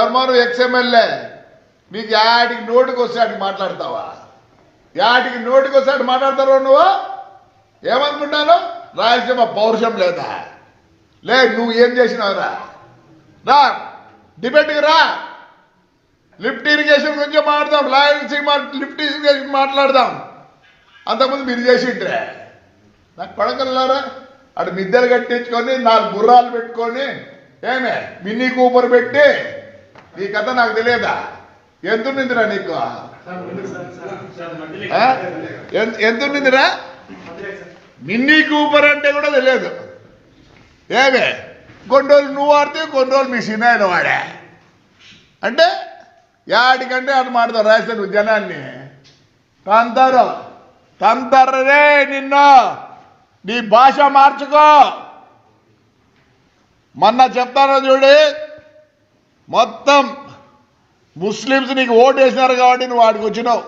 Dharmavaram ex-MLA మీకు యాడికి నోటికి వస్తాడు మాట్లాడతావా? యాటికి నోటికి వస్తాడు మాట్లాడతారు నువ్వు? ఏమనుకుంటాను? రాయలసీమ పౌరుషం లేదా? లే నువ్వు ఏం చేసినావురా రా? డిబేట్కి రా. లిఫ్ట్ ఇరిగేషన్ గురించి మాట్లాడదాం రాయలసీమ లిఫ్ట్ ఇరిగేషన్ మాట్లాడదాం. అంతకుముందు మీరు చేసిండ్రే. నాకు పడకల్లారా అటు మిద్దెలు కట్టించుకొని నాలుగు గుర్రాలు పెట్టుకొని ఏమే మినీ కూపర్ పెట్టి నీ కథ నాకు తెలియదా? ఎంతుండిందిరా నీకు? ఎంతుండిందిరా ఎంత ఎంత కూపర్ అంటే కూడా తెలియదు. ఏమే కొన్ని రోజులు నువ్వు ఆడితే కొన్ని రోజులు మీ సినాయన వాడే. అంటే యాడికంటే అటు మాడతారు రాశాను జనాన్ని తంతారు. తంతర్రే నిన్ను. నీ భాష మార్చుకో. మొన్న చెప్తాను చూడు. మొత్తం ముస్లిమ్స్ నీకు ఓటు వేసినారు కాబట్టి నువ్వు వాడికి వచ్చినావు.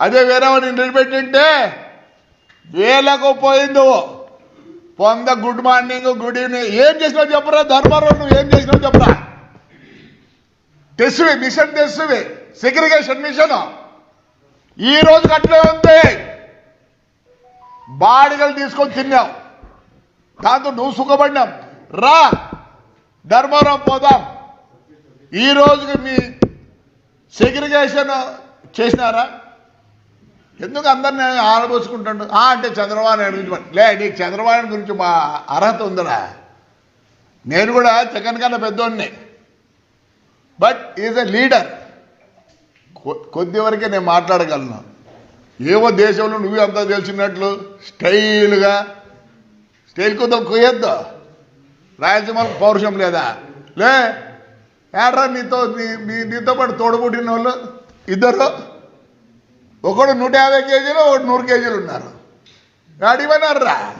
అదే వేరే వాడిని నిలబెట్టింటే వేలకు పోయింది పొంద గుడ్ మార్నింగ్ గుడ్ ఈవినింగ్. ఏం చేసినావు చెప్పరా? ధర్మారావు నువ్వు ఏం చేసినావు చెప్పరా? తెస్సువి మిషన్ తెస్సువి సెగ్రిగేషన్ మిషన్ ఈ రోజు అట్లే ఉంది. బాడిగలు తీసుకొని తిన్నావు. దాంతో నువ్వు సుఖపడినావు. రా ధర్మారావు పోదాం. ఈ రోజుకి మీ సెగ్రిగేషన్ చేసినారా? ఎందుకు అందరిని ఆడబోసుకుంటాడు ఆ అంటే చంద్రబాబు నాయుడు గురించి లే నీకు చంద్రబాబు నాయుడు గురించి మా అర్హత ఉందిరా. నేను కూడా జగన్ కన్నా పెద్దోడిని. But is a leader. కొద్ది వరకే నేను మాట్లాడగలను. ఏవో దేశంలో నువ్వు అంతా తెలిసినట్లు స్టైల్గా. స్టైల్ కుదలు కుయ్యొద్దు. రాయలసీమ పౌరుషం లేదా? లే ఏడ్రా నీతో నీ నీతో పాటు తోడబుట్టిన వాళ్ళు ఇద్దరు? ఒకడు నూట యాభై కేజీలు ఒకటి నూరు కేజీలు ఉన్నారు. అడిగిపోయినారా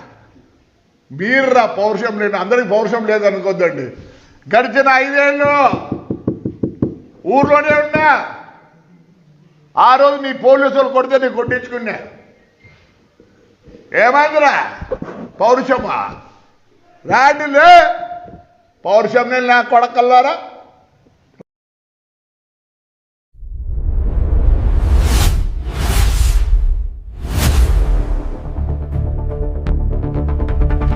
మీర్రా పౌరుషం లేదు. అందరికి పౌరుషం లేదనుకోద్దండి. గడిచిన ఐదేళ్ళు ఊర్లోనే ఉన్నా. ఆ రోజు నీ పోలీసులు కొడితే నేను కొట్టించుకున్నా. ఏమైందిరా? పౌరుషమా? రాండిలే. పౌరుషం నేను నా కొడకల్లారా?